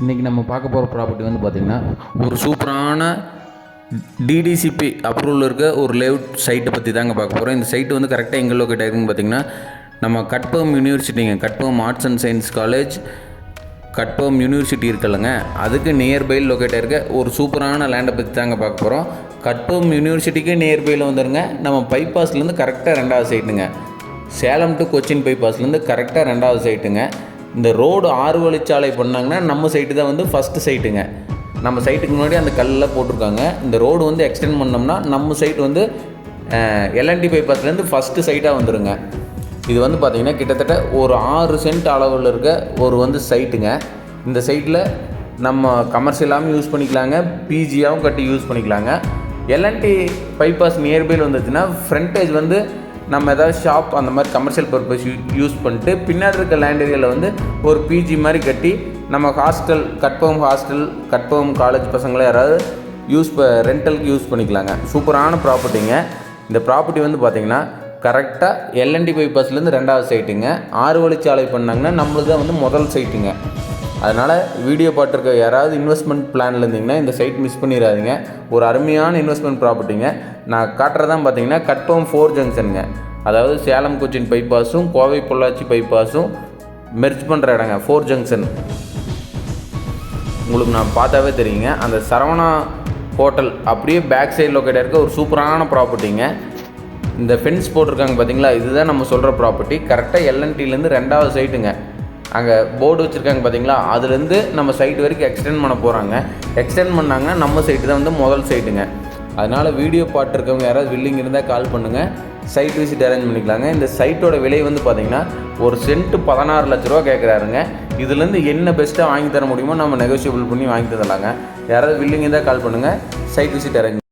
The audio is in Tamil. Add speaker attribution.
Speaker 1: இன்றைக்கி நம்ம பார்க்க போகிற ப்ராப்பர்ட்டி வந்து பார்த்திங்கன்னா ஒரு சூப்பரான டிடிசிபி அப்ரூவல் இருக்க ஒரு லேவுட் சைட்டை பற்றி தாங்க பார்க்க போகிறோம் இந்த சைட்டு வந்து கரெக்டாக எங்கே லொக்கேட் ஆகிருக்குன்னு பார்த்தீங்கன்னா நம்ம Karpagam யூனிவர்சிட்டிங்க Karpagam arts and science college Karpagam university இருக்குல்லங்க. அதுக்கு நியர்பையில் லொக்கேட் ஆகிருக்க ஒரு சூப்பரான லேண்டை பற்றி தாங்க பார்க்க போகிறோம் கட்பம் யூனிவர்சிட்டிக்கு நியர்பையில் வந்துருங்க. நம்ம பைபாஸ்லேருந்து கரெக்டாக ரெண்டாவது சைட்டுங்க சேலம் டு கொச்சின் பைபாஸ்லேருந்து கரெக்டாக ரெண்டாவது சைட்டுங்க இந்த ரோடு ஆறு வழிச்சாலை பண்ணாங்கன்னா நம்ம சைட்டு தான் வந்து ஃபஸ்ட்டு சைட்டுங்க நம்ம சைட்டுக்கு முன்னாடி அந்த கல்லில் போட்டிருக்காங்க. இந்த ரோடு வந்து எக்ஸ்டெண்ட் பண்ணோம்னா நம்ம சைட் வந்து எல்என்டி பைபாஸ்லேருந்து ஃபஸ்ட்டு சைட்டாக வந்துடுங்க இது வந்து பார்த்திங்கன்னா கிட்டத்தட்ட ஒரு ஆறு சென்ட் அளவில் இருக்க ஒரு வந்து சைட்டுங்க இந்த சைட்டில் நம்ம கமர்ஷியலாகவும் யூஸ் பண்ணிக்கலாங்க. பிஜியாகவும் கட்டி யூஸ் பண்ணிக்கலாங்க. எல்என்டி பைபாஸ் நியர்பையில் வந்துச்சுன்னா ஃப்ரண்டேஜ் வந்து நம்ம ஏதாவது ஷாப் அந்த மாதிரி கமர்ஷியல் பர்பஸ் யூஸ் பண்ணிட்டு பின்னாடி இருக்க லேண்ட் ஏரியாவில் வந்து ஒரு பிஜி மாதிரி கட்டி நம்ம hostel Karpagam hostel Karpagam college பசங்களை யாராவது யூஸ் ப ரெண்டலுக்கு யூஸ் பண்ணிக்கலாங்க. சூப்பரான ப்ராப்பர்ட்டிங்க இந்த ப்ராப்பர்ட்டி வந்து பார்த்திங்கன்னா கரெக்டாக எல்என்டி பைபாஸ்லேருந்து ரெண்டாவது சைட்டுங்க ஆறு வழிச்சாலை பண்ணாங்கன்னா நம்மளுக்கு தான் வந்து முதல் சைட்டுங்க அதனால் வீடியோ பார்த்துருக்க யாராவது இன்வெஸ்ட்மெண்ட் பிளானில் இருந்தீங்கன்னா இந்த சைட் மிஸ் பண்ணிடாதீங்க. ஒரு அருமையான இன்வெஸ்ட்மெண்ட் ப்ராப்பர்ட்டிங்க நான் காட்டுறதான் பார்த்தீங்கன்னா கட்பம் ஃபோர் ஜங்ஷனுங்க அதாவது சேலம் கொச்சின் பைபாஸும் கோவை பொள்ளாச்சி பைபாஸும் மெர்ஜ் பண்ணுற இடங்க ஃபோர் ஜங்ஷன் உங்களுக்கு நான் பார்த்தாவே தெரியுங்க. அந்த சரவணா ஹோட்டல் அப்படியே பேக் சைடு லொக்கேட்டாக இருக்க ஒரு சூப்பரான ப்ராப்பர்ட்டிங்க இந்த ஃபென்ஸ் போட்டிருக்காங்க பார்த்தீங்களா இதுதான் நம்ம சொல்கிற ப்ராப்பர்ட்டி கரெக்டாக எல்என்டிலேருந்து ரெண்டாவது சைட்டுங்க அங்கே போர்டு வச்சுருக்காங்க பார்த்தீங்களா அதுலேருந்து நம்ம சைட் வரைக்கும் எக்ஸ்டெண்ட் பண்ண போகிறாங்க எக்ஸ்டெண்ட் பண்ணாங்கன்னா நம்ம சைட்டு தான் வந்து முதல் சைட்டுங்க அதனால் வீடியோ பார்த்துருக்கவங்க யாராவது வில்லிங் இருந்தால் கால் பண்ணுங்கள் சைட் விசிட் அரேஞ்ச் பண்ணிக்கலாங்க. இந்த சைட்டோட விலை வந்து பார்த்தீங்கன்னா ஒரு சென்ட்டு பதினாறு லட்ச ரூபா கேட்குறாருங்க இதுலேருந்து என்ன பெஸ்ட்டாக வாங்கி தர முடியுமோ நம்ம நெகோஷியபிள் பண்ணி வாங்கி தரலாங்க. யாராவது வில்லிங் இருந்தால் கால் பண்ணுங்கள் சைட் விசிட் அரேஞ்ச்